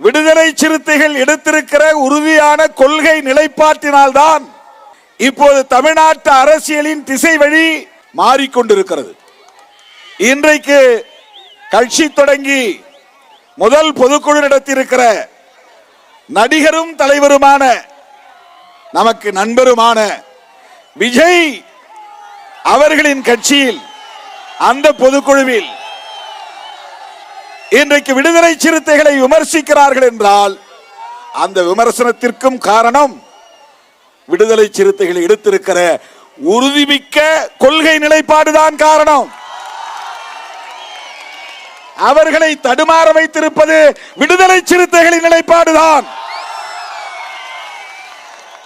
விடுதலை சிறுத்தைகள் எடுத்திருக்கிற உறுதியான கொள்கை நிலைப்பாட்டினால்தான் இப்போது தமிழ்நாட்டு அரசியலின் திசை வழி மாறிக்கொண்டிருக்கிறது. இன்றைக்கு கட்சி தொடங்கி முதல் பொதுக்குழு நடத்தியிருக்கிற நடிகரும் தலைவருமான நமக்கு நண்பருமான விஜய் அவர்களின் கட்சியில் அந்த பொதுக்குழுவில் இன்றைக்கு விடுதலை சிறுத்தைகளை விமர்சிக்கிறார்கள் என்றால் அந்த விமர்சனத்திற்கும் காரணம் விடுதலை சிறுத்தைகள் எடுத்திருக்கிற உறுதிமிக்க கொள்கை நிலைப்பாடுதான் காரணம். அவர்களை தடுமாற வைத்திருப்பது விடுதலை சிறுத்தைகளின் நிலைப்பாடுதான்.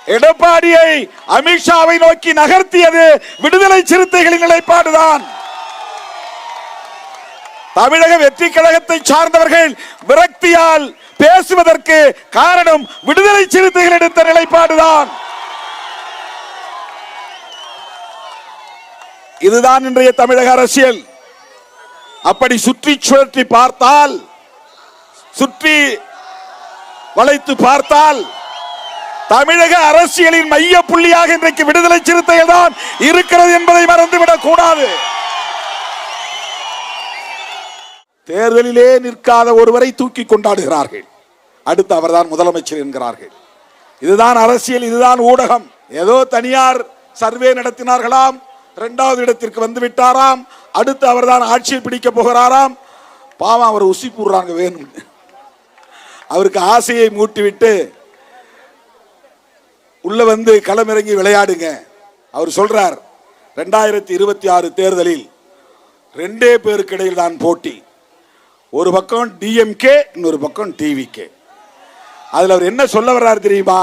எடப்பாடியை அமித்ஷாவை நோக்கி நகர்த்தியது விடுதலை சிறுத்தைகளின் நிலைப்பாடுதான். தமிழக வெற்றி கழகத்தை சார்ந்தவர்கள் விரக்தியால் பேசுவதற்கு காரணம் விடுதலை சிறுத்தைகள் எடுத்த நிலைப்பாடுதான். இதுதான் இன்றைய தமிழக அரசியல். அப்படி சுற்றி சுழற்றி பார்த்தால் சுற்றி வளைத்து பார்த்தால் தமிழக அரசியலின் மைய புள்ளியாக இன்றைக்கு விடுதலை சிறுத்தைகள் தான் இருக்கிறது என்பதை மறந்துவிடக் கூடாது. தேர்தலிலே நிற்காத ஒருவரை தூக்கி கொண்டாடுகிறார்கள். அடுத்து அவர்தான் முதலமைச்சர் என்கிறார்கள். இதுதான் அரசியல் இதுதான் ஊடகம். ஏதோ தனியார் சர்வே நடத்தினார்களாம் இரண்டாவது இடத்திற்கு வந்து விட்டாராம் அடுத்து அவர்தான் ஆட்சியை பிடிக்க போகிறாராம். பாவம் அவர் உசி போடுறாங்க வேணும் அவருக்கு ஆசையை மூட்டிவிட்டு உள்ள வந்து களமிறங்கி விளையாடுங்க. அவர் சொல்றார் ரெண்டாயிரத்தி இருபத்தி ஆறு தேர்தலில் ரெண்டே பேருக்கு இடையில் தான் போட்டி. ஒரு பக்கம் டிஎம்கே இன்னொரு பக்கம் டிவிகே அதில் அவர் என்ன சொல்ல வர்றாரு தெரியுமா?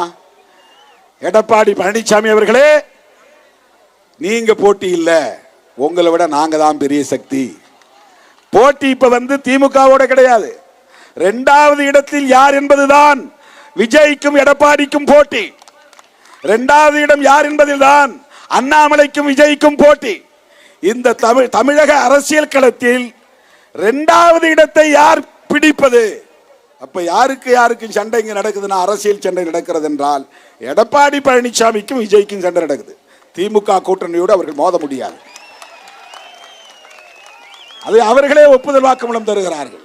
எடப்பாடி பழனிசாமி அவர்களே நீங்க போட்டி இல்லை. உங்களை விட நாங்கள் தான் பெரிய சக்தி. போட்டி இப்போ வந்து திமுகவோட கிடையாது. ரெண்டாவது இடத்தில் யார் என்பதுதான் விஜய்க்கும் எடப்பாடிக்கும் போட்டி. ரெண்டாவது இடம் யார் என்பதில்தான் அண்ணாமலைக்கும் விஜய்க்கும் போட்டி. இந்த தமிழ் தமிழக அரசியல் களத்தில் ரெண்டாவது இடத்தை யார் பிடிப்பது? அப்ப யாருக்கு யாருக்கும் சண்டை இங்க நடக்குதுன்னா அரசியல் சண்டை நடக்கிறது என்றால் எடப்பாடி பழனிசாமிக்கும் விஜய்க்கும் சண்டை நடக்குது. திமுக கூட்டணியோடு அவர்கள் மோத முடியாது. அது அவர்களே ஒப்புதல் வாக்குமூலம் தருகிறார்கள்.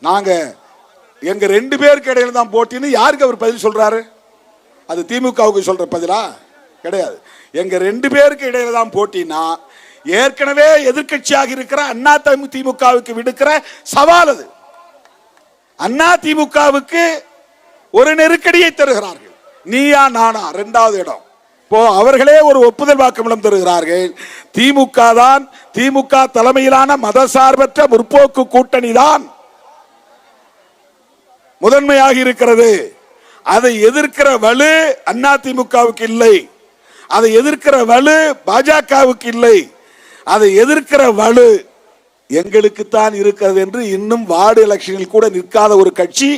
நாங்க எங்க ரெண்டு பேருக்கு இடையில தான் போட்டின்னு யாருக்கு அவர் பதில் சொல்றாரு? அது திமுகவுக்கு சொல்ற பதிலா? கிடையாது. எங்க ரெண்டு பேருக்கு இடையில தான் போட்டின்னா ஏற்கனவே எதிர்க்கட்சியாக இருக்கிற அண்ணா திமுகவுக்கு விடுக்கிற சவால் அது. அண்ணா திமுகவுக்கு ஒரு நெருக்கடியை தருகிறார்கள். நீயா நானா இரண்டாவது இடம். இப்போ அவர்களே ஒரு ஒப்புதல் வாக்குமூலம் தருகிறார்கள். திமுக தான் திமுக தலைமையிலான மதசார்பற்ற முற்போக்கு கூட்டணி தான் முதன்மையாக இருக்கிறது. அதை எதிர்க்கிற வலு அண்ணா திமுகவுக்கு இல்லை. அதை எதிர்க்கிற வலு பாஜகவுக்கு இல்லை. அதை எதிர்க்கிற வலு எங்களுக்குத்தான் இருக்கிறது என்று இன்னும் வார்டு எலெக்ஷனில் கூட நிற்காத ஒரு கட்சி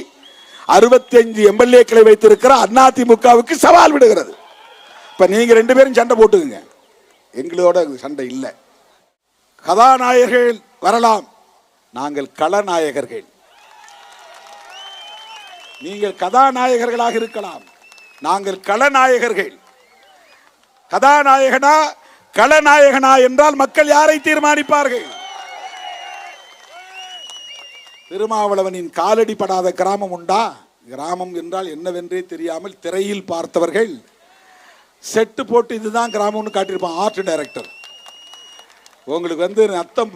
அறுபத்தி அஞ்சு எம்எல்ஏக்களை வைத்திருக்கிற அண்ணா திமுகவுக்கு சவால் விடுகிறது. இப்ப நீங்க ரெண்டு பேரும் சண்டை போட்டுக்குங்க. எங்களோட சண்டை இல்லை. கதாநாயகர்கள் வரலாம். நாங்கள் களநாயகர்கள் நீங்கள் கதாநாயகர்களாக இருக்கலாம். நாங்கள் களநாயகர்கள் கதாநாயகனா களநாயகனா என்றால் மக்கள் யாரை தீர்மானிப்பார்கள்? திருமாவளவனின் காலடி படாத கிராமம் உண்டா? கிராமம் என்றால் என்னவென்றே தெரியாமல் திரையில் பார்த்தவர்கள். செட்டு போட்டு இதுதான் கிராமம்னு காட்டியிருப்பான் ஆர்ட் டைரக்டர் உங்களுக்கு வந்து அத்தம்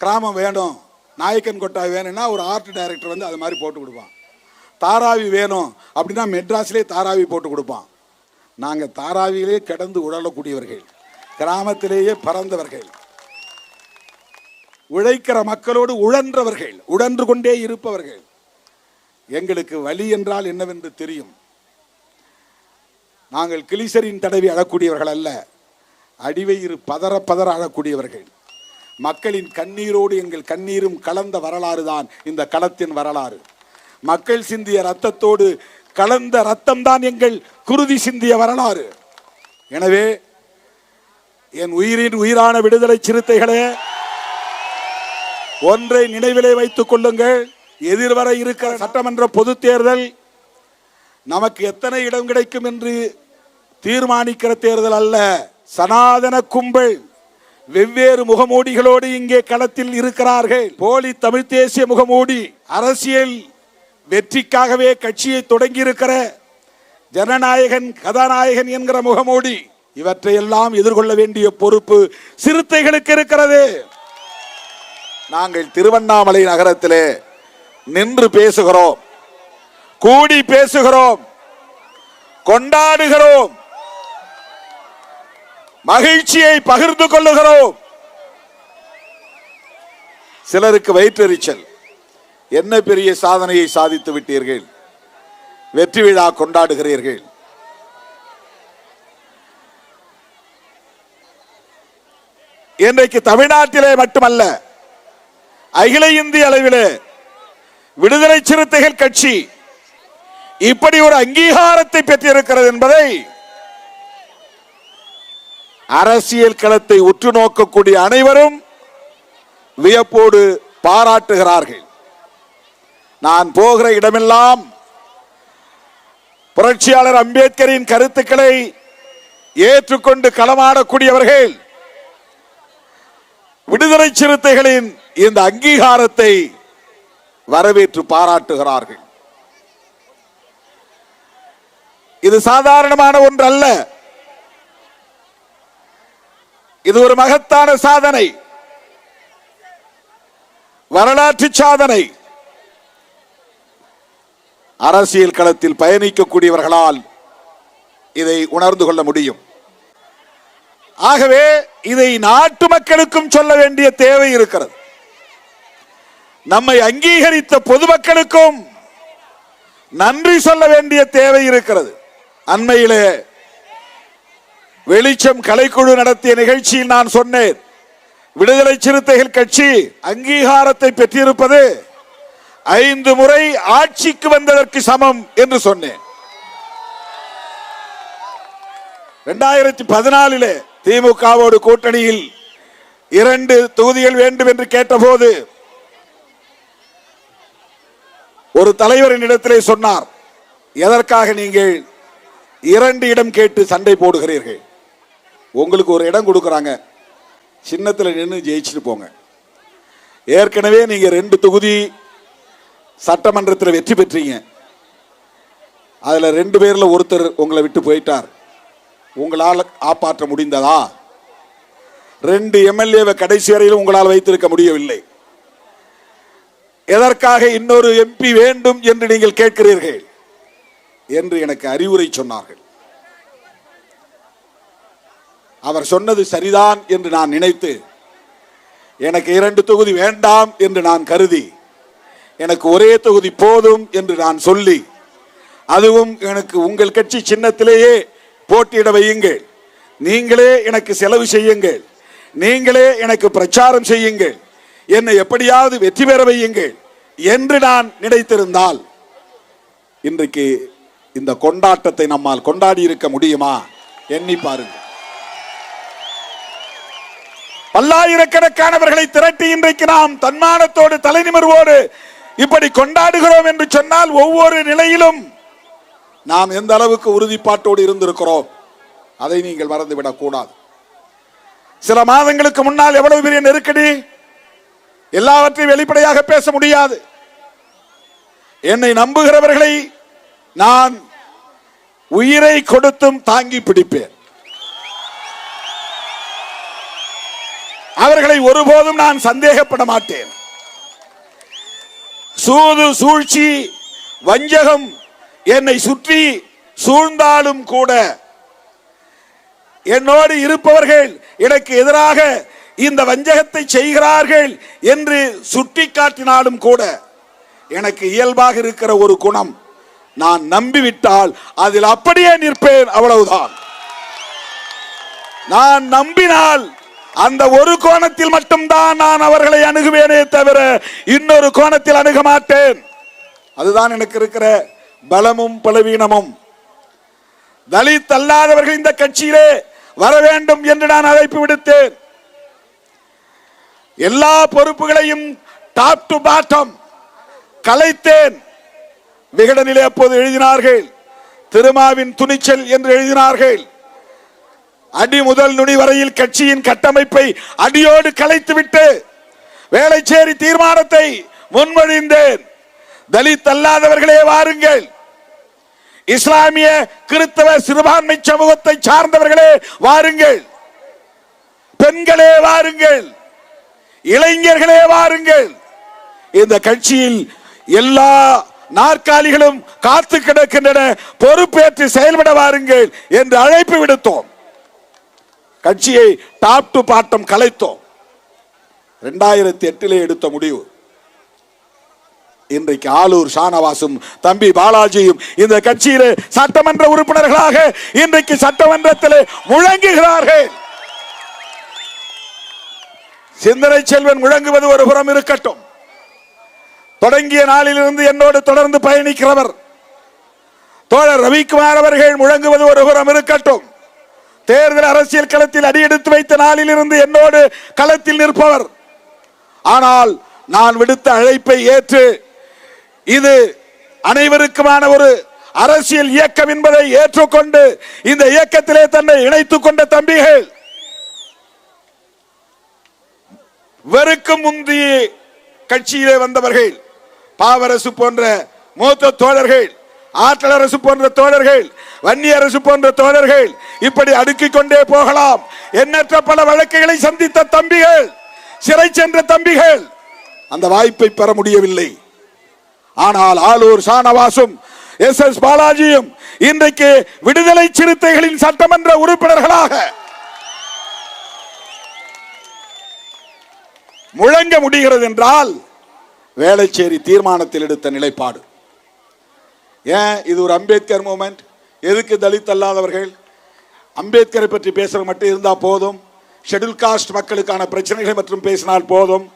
கிராமம் வேணும் நாயக்கன் கொட்டாய் வேணும்னா ஒரு ஆர்ட் டைரக்டர் வந்து அது மாதிரி போட்டு கொடுப்பான். தாராவி வேணும் அப்படின்னா மெட்ராஸ்லேயே தாராவி போட்டு கொடுப்பான். நாங்கள் தாராவியிலே கிடந்து உழலக்கூடியவர்கள் கிராமத்திலேயே பறந்தவர்கள் உழைக்கிற மக்களோடு உழன்றவர்கள் உழன்று கொண்டே இருப்பவர்கள். எங்களுக்கு வலி என்றால் என்னவென்று தெரியும். நாங்கள் கிளிசரின் தடவி அழக்கூடியவர்கள் அல்ல அடிவயிறு பதற பதற அழக்கூடியவர்கள் மக்களின் கண்ணீரோடு எங்கள் கண்ணீரும் கலந்த வரலாறு தான் இந்த களத்தின் வரலாறு. மக்கள் சிந்திய ரத்தத்தோடு கலந்த ரத்தம் தான் எங்கள் குருதி சிந்திய வரலாறு. எனவே என் உயிரின் உயிரான விடுதலை சிறுத்தைகளே ஒன்றை நினைவிலே வைத்துக் கொள்ளுங்கள். எதிர்வர இருக்கிற சட்டமன்ற பொதுத் தேர்தல் நமக்கு எத்தனை இடம் கிடைக்கும் என்று தீர்மானிக்கிற தேர்தல் அல்ல. சனாதன கும்பல் வெவ்வேறு முகமூடிகளோடு இங்கே களத்தில் இருக்கிறார்கள். போலி தமிழ் தேசிய முகமூடி அரசியல் வெற்றிக்காகவே கட்சியை தொடங்கியிருக்கிற ஜனநாயகன் கதாநாயகன் என்கிற முகமூடி இவற்றையெல்லாம் எதிர்கொள்ள வேண்டிய பொறுப்பு சிறுத்தைகளுக்கு இருக்கிறது. நாங்கள் திருவண்ணாமலை நகரத்திலே நின்று பேசுகிறோம் கூடி பேசுகிறோம் கொண்டாடுகிறோம் மகிழ்ச்சியை பகிர்ந்து கொள்ளுகிறோம். சிலருக்கு வயிற்றெரிச்சல். என்ன பெரிய சாதனையை சாதித்து விட்டீர்கள்? வெற்றி விழா கொண்டாடுகிறீர்கள். இன்றைக்கு தமிழ்நாட்டிலே மட்டுமல்ல அகில இந்திய அளவிலே விடுதலை சிறுத்தைகள் கட்சி இப்படி ஒரு அங்கீகாரத்தை பெற்றிருக்கிறது என்பதை அரசியல் களத்தை உற்று நோக்கக்கூடிய அனைவரும் வியப்போடு பாராட்டுகிறார்கள். நான் போகிற இடமெல்லாம் புரட்சியாளர் அம்பேத்கரின் கருத்துக்களை ஏற்றுக்கொண்டு களமாடக்கூடியவர்கள் விடுதலை சிறுத்தைகளின் இந்த அங்கீகாரத்தை வரவேற்று பாராட்டுகிறார்கள். இது சாதாரணமான ஒன்று அல்ல இது ஒரு மகத்தான சாதனை. வரலாற்று சாதனை. அரசியல் களத்தில் பயணிக்கக்கூடியவர்களால் இதை உணர்ந்து கொள்ள முடியும். ஆகவே இதை நாட்டு மக்களுக்கும் சொல்ல வேண்டிய தேவை இருக்கிறது. நம்மை அங்கீகரித்த பொதுமக்களுக்கும் நன்றி சொல்ல வேண்டிய தேவை இருக்கிறது. அண்மையிலே வெளிச்சம் கலைக்குழு நடத்திய நிகழ்ச்சியில் நான் சொன்னேன் விடுதலை சிறுத்தைகள் கட்சி அங்கீகாரத்தை பெற்றிருப்பது ஐந்து முறை ஆட்சிக்கு வந்ததற்கு சமம் என்று சொன்னேன். இரண்டாயிரத்தி பதினாலிலே திமுகவோடு கூட்டணியில் இரண்டு தொகுதிகள் வேண்டும் என்று கேட்டபோது ஒரு தலைவரின் இடத்திலே சொன்னார் எதற்காக நீங்கள் இரண்டு இடம் கேட்டு சண்டை போடுகிறீர்கள்? உங்களுக்கு ஒரு இடம் கொடுக்குறாங்க. சின்னத்தில் நின்று ஜெயிச்சுட்டு போங்க. ஏற்கனவே நீங்கள் ரெண்டு தொகுதி சட்டமன்றத்தில் வெற்றி பெற்றீங்க. அதில் ரெண்டு பேரில் ஒருத்தர் உங்களை விட்டு போயிட்டார். உங்களால் காப்பாற்ற முடிந்ததா? ரெண்டு எம்எல்ஏவை கடைசி வரையிலும் உங்களால் வைத்திருக்க முடியவில்லை. எதற்காக இன்னொரு எம்பி வேண்டும் என்று நீங்கள் கேட்கிறீர்கள்? என்று எனக்கு அறிவுரை சொன்னார்கள். அவர் சொன்னது சரிதான் என்று நான் நினைத்து எனக்கு இரண்டு தொகுதி வேண்டாம் என்று நான் கருதி எனக்கு ஒரே தொகுதி போதும் என்று நான் சொல்லி அதுவும் எனக்கு உங்கள் கட்சி சின்னத்திலேயே போட்டியிட வையுங்கள். நீங்களே எனக்கு செலவு செய்யுங்கள். நீங்களே எனக்கு பிரச்சாரம் செய்யுங்கள். என்னை எப்படியாவது வெற்றி பெற வையுங்கள் என்று நான் நினைத்திருந்தால் இன்றைக்கு இந்த கொண்டாட்டத்தை நம்மால் கொண்டாடி இருக்க முடியுமா? எண்ணி பாருங்கள். பல்லாயிரக்கணக்கானவர்களை திரட்டி இன்றைக்கு நாம் தன்மானத்தோடு தலைநிமிர்வோடு இப்படி கொண்டாடுகிறோம் என்று சொன்னால் ஒவ்வொரு நிலையிலும் நாம் எந்த அளவுக்கு உறுதிப்பாட்டோடு இருந்திருக்கிறோம் அதை நீங்கள் மறந்துவிடக் கூடாது. சில மாதங்களுக்கு முன்னால் எவ்வளவு பெரிய நெருக்கடி? எல்லாவற்றையும் வெளிப்படையாக பேச முடியாது. என்னை நம்புகிறவர்களை நான் உயிரை கொடுத்தும் தாங்கி பிடிப்பேன். அவர்களை ஒருபோதும் நான் சந்தேகப்பட மாட்டேன். சூது சூழ்ச்சி வஞ்சகம் என்னை சுற்றி சூழ்ந்தாலும் கூட என்னோடு இருப்பவர்கள் எனக்கு எதிராக இந்த வஞ்சகத்தை செய்கிறார்கள் என்று சுட்டிக்காட்டினாலும் கூட எனக்கு இயல்பாக இருக்கிற ஒரு குணம் நான் நம்பிவிட்டால் அதில் அப்படியே நிற்பேன் அவ்வளவுதான். நான் நம்பினால் அந்த ஒரு கோணத்தில் மட்டும்தான் நான் அவர்களை அணுகுவேனே தவிர இன்னொரு கோணத்தில் அணுக மாட்டேன். அதுதான் எனக்கு இருக்கிற பலமும் பலவீனமும். தலித் அல்லாதவர்கள் இந்த கட்சியிலே வர வேண்டும் என்று நான் அழைப்பு விடுத்தேன். எல்லா பொறுப்புகளையும் டாப் டு பாட்டம் கலைத்தேன். விகடனிலே அப்போது எழுதினார்கள் திருமாவின் துணிச்சல் என்று எழுதினார்கள். அடி முதல் நுனி வரையில் கட்சியின் கட்டமைப்பை அடியோடு கலைத்துவிட்டு வேலைச்சேரி தீர்மானத்தை முன்மொழிந்தேன். தலித் அல்லாதவர்களே வாருங்கள். இஸ்லாமிய கிறிஸ்தவ சிறுபான்மை சமூகத்தை சார்ந்தவர்களே வாருங்கள். பெண்களே வாருங்கள். இளைஞர்களே வாருங்கள். இந்த கட்சியில் எல்லா நாற்காலிகளும் காத்து கிடக்கின்றன. பொறுப்பேற்று செயல்பட வாருங்கள் என்று அழைப்பு விடுத்தோம். கட்சியை டாப் டு பாட்டம் கலைத்தோம். ரெண்டாயிரத்தி எட்டிலே எடுத்த முடிவு. இன்றைக்கு ஆலூர் ஷானவாசும் தம்பி பாலாஜியும் இந்த கட்சியிலே சட்டமன்ற உறுப்பினர்களாக இன்றைக்கு சட்டமன்றத்திலே முழங்குகிறார்கள். சிந்தனை செல்வன் முழங்குவது ஒரு புறம் இருக்கட்டும். தொடங்கிய நாளிலிருந்து என்னோடு தொடர்ந்து பயணிக்கிறவர். தோழர் ரவிக்குமார் அவர்கள் முழங்குவது ஒரு புறம் இருக்கட்டும். தேர்தல் அரசியல் களத்தில் அடியெடுத்து வைத்த நாளிலிருந்து என்னோடு களத்தில் நிற்பவர். ஆனால் நான் விடுத்த அழைப்பை ஏற்று இது அனைவருக்குமான ஒரு அரசியல் இயக்கம் என்பதை ஏற்றுக்கொண்டு இந்த இயக்கத்திலே தன்னை இணைத்துக் கொண்ட தம்பிகள் வெறுக்கும் முந்தைய கட்சியிலே வந்தவர்கள் பாவரசு போன்ற மூத்த தோழர்கள் ஆற்றல் அரசு போன்ற தோழர்கள் வன்னி அரசு போன்ற தோழர்கள் இப்படி அடுக்கிக் கொண்டே போகலாம். எண்ணற்ற பல வழக்குகளை சந்தித்த தம்பிகள் சிறை சென்ற தம்பிகள் அந்த வாய்ப்பை பெற முடியவில்லை. ஆனால் ஆலூர் சானவாசும் எஸ் எஸ் பாலாஜியும் இன்றைக்கு விடுதலை சிறுத்தைகளின் சட்டமன்ற உறுப்பினர்களாக முழங்க முடிகிறது என்றால் வேளச்சேரி தீர்மானத்தில் எடுத்த நிலைப்பாடு. ஏன்? இது ஒரு அம்பேத்கர் மூமெண்ட். எதுக்கு தலித் அல்லாதவர்கள்? அம்பேத்கரை பற்றி பேசுறது மட்டும் இருந்தால் போதும். ஷெட்யூல் காஸ்ட் மக்களுக்கான பிரச்சனைகள் மற்றும் பேசினால் போதும்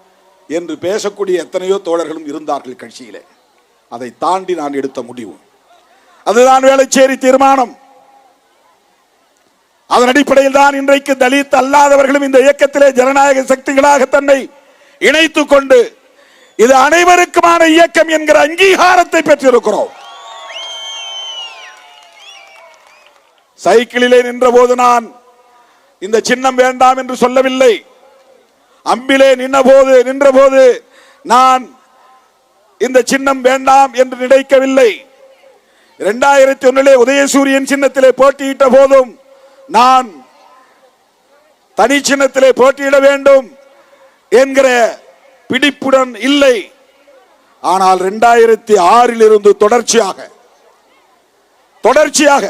என்று பேசக்கூடிய எத்தனையோ தோழர்களும் இருந்தார்கள் கட்சியிலே. அதை தாண்டி நான் எடுத்த முடிவு. அதுதான் வேலைச்சேரி தீர்மானம். அதன் அடிப்படையில் தான் இன்றைக்கு தலித் அல்லாதவர்களும் இந்த இயக்கத்திலே ஜனநாயக சக்திகளாக தன்னை இணைத்துக் கொண்டு இது அனைவருக்குமான இயக்கம் என்கிற அங்கீகாரத்தை பெற்றிருக்கிறோம். சைக்கிளிலே நின்ற போது நான் இந்த சின்னம் வேண்டாம் என்று சொல்லவில்லை. அம்பிலே நின்றபோது நின்றபோது நான் இந்த சின்னம் வேண்டாம் என்று நினைக்கவில்லை. இரண்டாயிரத்தி ஒன்னிலே உதயசூரியன் சின்னத்திலே போட்டியிட்ட போதும் நான் தனி சின்னத்திலே போட்டியிட வேண்டும் என்கிற பிடிப்புடன் இல்லை. ஆனால் இரண்டாயிரத்தி ஆறில் இருந்து தொடர்ச்சியாக தொடர்ச்சியாக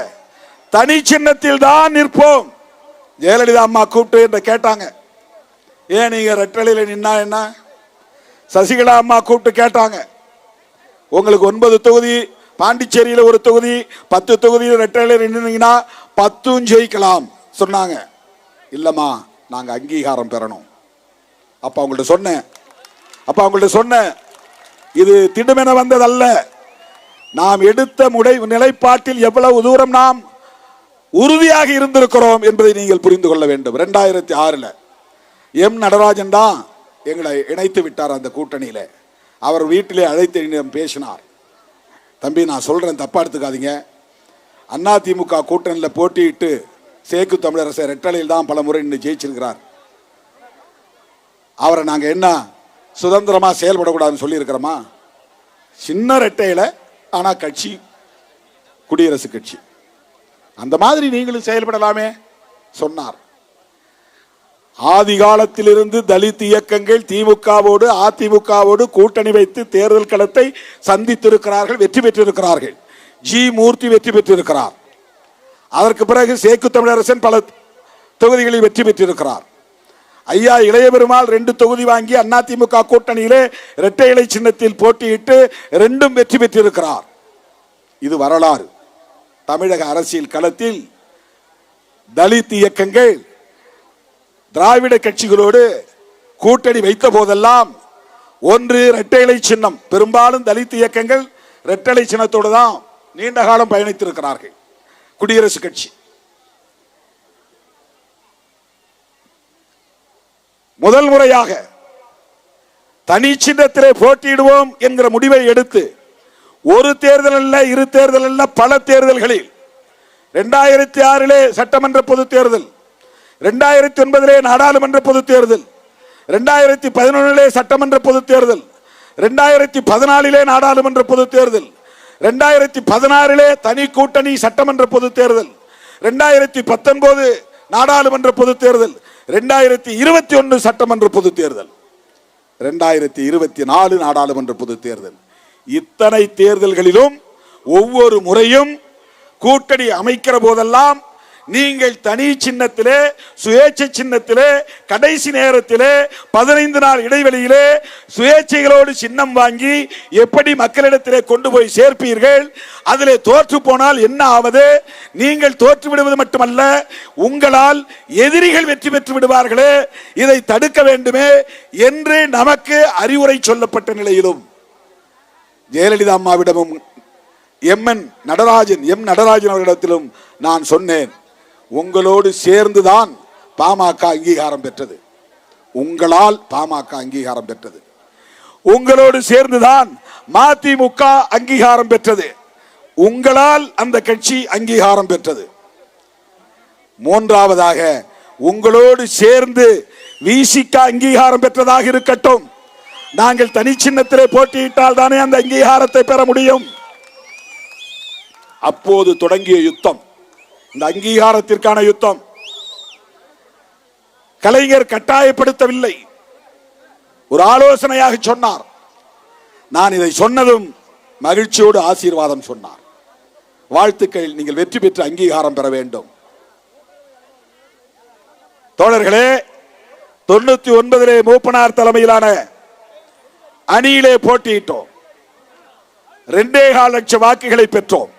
தனி சின்னத்தில் தான் நிற்போம். ஜெயலலிதா அம்மா கூப்பிட்டு என்று கேட்டாங்க. ஏன் நீங்க ரெட்டலையில் நின்னா என்ன? சசிகலா அம்மா கூப்பிட்டு கேட்டாங்க. உங்களுக்கு ஒன்பது தொகுதி பாண்டிச்சேரியில் ஒரு தொகுதி பத்து தொகுதியில் ரெட்டலையில் நின்னீங்கன்னா பத்தும் ஜெயிக்கலாம் சொன்னாங்க. இல்லைம்மா நாங்கள் அங்கீகாரம் பெறணும். அப்போ அவங்கள்ட்ட சொன்னேன். அப்போ அவங்கள்ட்ட சொன்னேன். இது திடுமென வந்ததல்ல. நாம் எடுத்த முடை நிலைப்பாட்டில் எவ்வளவு தூரம் நாம் உறுதியாக இருந்திருக்கிறோம் என்பதை நீங்கள் புரிந்து கொள்ள வேண்டும். ரெண்டாயிரத்தி ஆறில் எம் நடராஜன் தான் எங்களை இணைத்து விட்டார் அந்த கூட்டணியில். அவர் வீட்டிலே அழைத்து என்னிடம் பேசினார். தம்பி நான் சொல்கிறேன் தப்பாக எடுத்துக்காதீங்க. அண்ணா திமுக கூட்டணியில் போட்டியிட்டு சேக்கு தமிழரசை ரெட்டலையில் தான் பல முறை நின்று ஜெயிச்சிருக்கிறார். அவரை நாங்கள் என்ன சுதந்திரமாக செயல்படக்கூடாதுன்னு சொல்லியிருக்கிறோமா? சின்ன ரெட்டையில் ஆனால் கட்சி குடியரசு கட்சி. அந்த மாதிரி நீங்களும் செயல்படலாமே சொன்னார். ஆதி காலத்திலிருந்து தலித் இயக்கங்கள் திமுகவோடு அதிமுகவோடு கூட்டணி வைத்து தேர்தல் களத்தை சந்தித்திருக்கிறார்கள் வெற்றி பெற்றிருக்கிறார்கள். ஜி மூர்த்தி வெற்றி பெற்றிருக்கிறார். அதற்கு பிறகு சேக்கு தமிழரசன் பல தொகுதிகளில் வெற்றி பெற்றிருக்கிறார். ஐயா இளைய பெருமாள் ரெண்டு தொகுதி வாங்கி அதிமுக கூட்டணியிலே இரட்டை இலை சின்னத்தில் போட்டியிட்டு ரெண்டும் வெற்றி பெற்றிருக்கிறார். இது வரலாறு. தமிழக அரசியல் களத்தில் தலித் இயக்கங்கள் திராவிட கட்சிகளோடு கூட்டணி வைத்த போதெல்லாம் ஒன்று இரட்டைலை சின்னம். பெரும்பாலும் தலித் இயக்கங்கள் இரட்டைலை சின்னத்தோடு தான் நீண்ட காலம் பயணித்திருக்கிறார்கள். குடியரசுக் கட்சி. முதல் முறையாக தனி சின்னத்திலே போட்டியிடுவோம் என்கிற முடிவை எடுத்து ஒரு தேர்தல் அல்ல இரு தேர்தல் அல்ல பல தேர்தல்களில். ரெண்டாயிரத்தி ஆறிலே சட்டமன்ற பொது தேர்தல் ரெண்டாயிரத்தி ஒன்பதிலே நாடாளுமன்ற பொது தேர்தல் ரெண்டாயிரத்தி பதினொன்றிலே சட்டமன்ற பொது தேர்தல் ரெண்டாயிரத்தி பதினாலிலே நாடாளுமன்ற பொது தேர்தல் ரெண்டாயிரத்தி பதினாறிலே தனி கூட்டணி சட்டமன்ற பொது தேர்தல் ரெண்டாயிரத்தி பத்தொன்பது நாடாளுமன்ற பொது தேர்தல் ரெண்டாயிரத்தி இருபத்தி ஒன்று சட்டமன்ற பொது தேர்தல் ரெண்டாயிரத்தி இருபத்தி நாலு நாடாளுமன்ற பொது தேர்தல். இத்தனை தேர்தல்களிலும் ஒவ்வொரு முறையும் கூட்டணி அமைக்கிற போதெல்லாம் நீங்கள் தனி சின்னத்திலே சுயேட்சை சின்னத்திலே கடைசி நேரத்திலே பதினைந்து நாள் இடைவெளியிலே சுயேட்சைகளோடு சின்னம் வாங்கி எப்படி மக்களிடத்திலே கொண்டு போய் சேர்ப்பீர்கள்? அதிலே தோற்று போனால் என்ன ஆவது? நீங்கள் தோற்று விடுவது மட்டுமல்ல உங்களால் எதிரிகள் வெற்றி பெற்று விடுவார்களே இதை தடுக்க வேண்டுமே என்று நமக்கு அறிவுரை சொல்லப்பட்ட நிலையிலும். Jayalalithaa அம்மாவிடமும் M N Natarajan M Natarajan அவர்களிடத்திலும் நான் சொன்னேன் உங்களோடு சேர்ந்துதான் பாமக அங்கீகாரம் பெற்றது. உங்களால் பாமக அங்கீகாரம் பெற்றது. உங்களோடு சேர்ந்துதான் மதிமுக அங்கீகாரம் பெற்றது. உங்களால் அந்த கட்சி அங்கீகாரம் பெற்றது. மூன்றாவதாக உங்களோடு சேர்ந்து விசிக அங்கீகாரம் பெற்றதாக இருக்கட்டும். நாங்கள் தனி சின்னத்திலே போட்டியிட்டால் தானே அந்த அங்கீகாரத்தை பெற முடியும். அப்போது தொடங்கிய யுத்தம். இந்த அங்கீகாரத்திற்கான யுத்தம். கலைஞர் கட்டாயப்படுத்தவில்லை. ஒரு ஆலோசனையாக சொன்னார். நான் இதை சொன்னதும் மகிழ்ச்சியோடு ஆசீர்வாதம் சொன்னார். வாழ்த்துக்கள் நீங்கள் வெற்றி பெற்று அங்கீகாரம் பெற வேண்டும். தோழர்களே தொண்ணூத்தி ஒன்பதிலே மூப்பனார் தலைமையிலான அணியிலே போட்டியிட்டோம். ரெண்டே கால் லட்சம் வாக்குகளை பெற்றோம்.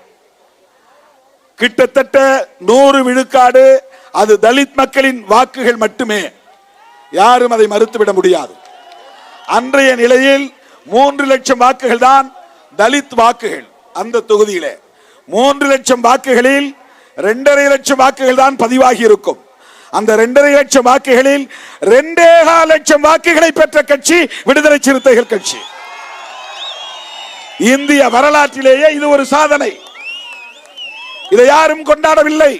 கிட்டத்தட்ட நூறு விழுக்காடு அது தலித் மக்களின் வாக்குகள் மட்டுமே. யாரும் அதை மறுத்துவிட முடியாது. அன்றைய நிலையில் மூன்று லட்சம் வாக்குகள் தான் தலித் வாக்குகள் அந்த தொகுதியிலே. மூன்று லட்சம் வாக்குகளில் இரண்டரை லட்சம் வாக்குகள் தான் பதிவாகி இருக்கும். அந்த இரண்டரை லட்சம் வாக்குகளில் ரெண்டே கால் லட்சம் வாக்குகளை பெற்ற கட்சி விடுதலை சிறுத்தைகள் கட்சி. இந்திய வரலாற்றிலேயே இது ஒரு சாதனை. இதை யாரும் கொண்டாடவில்லை.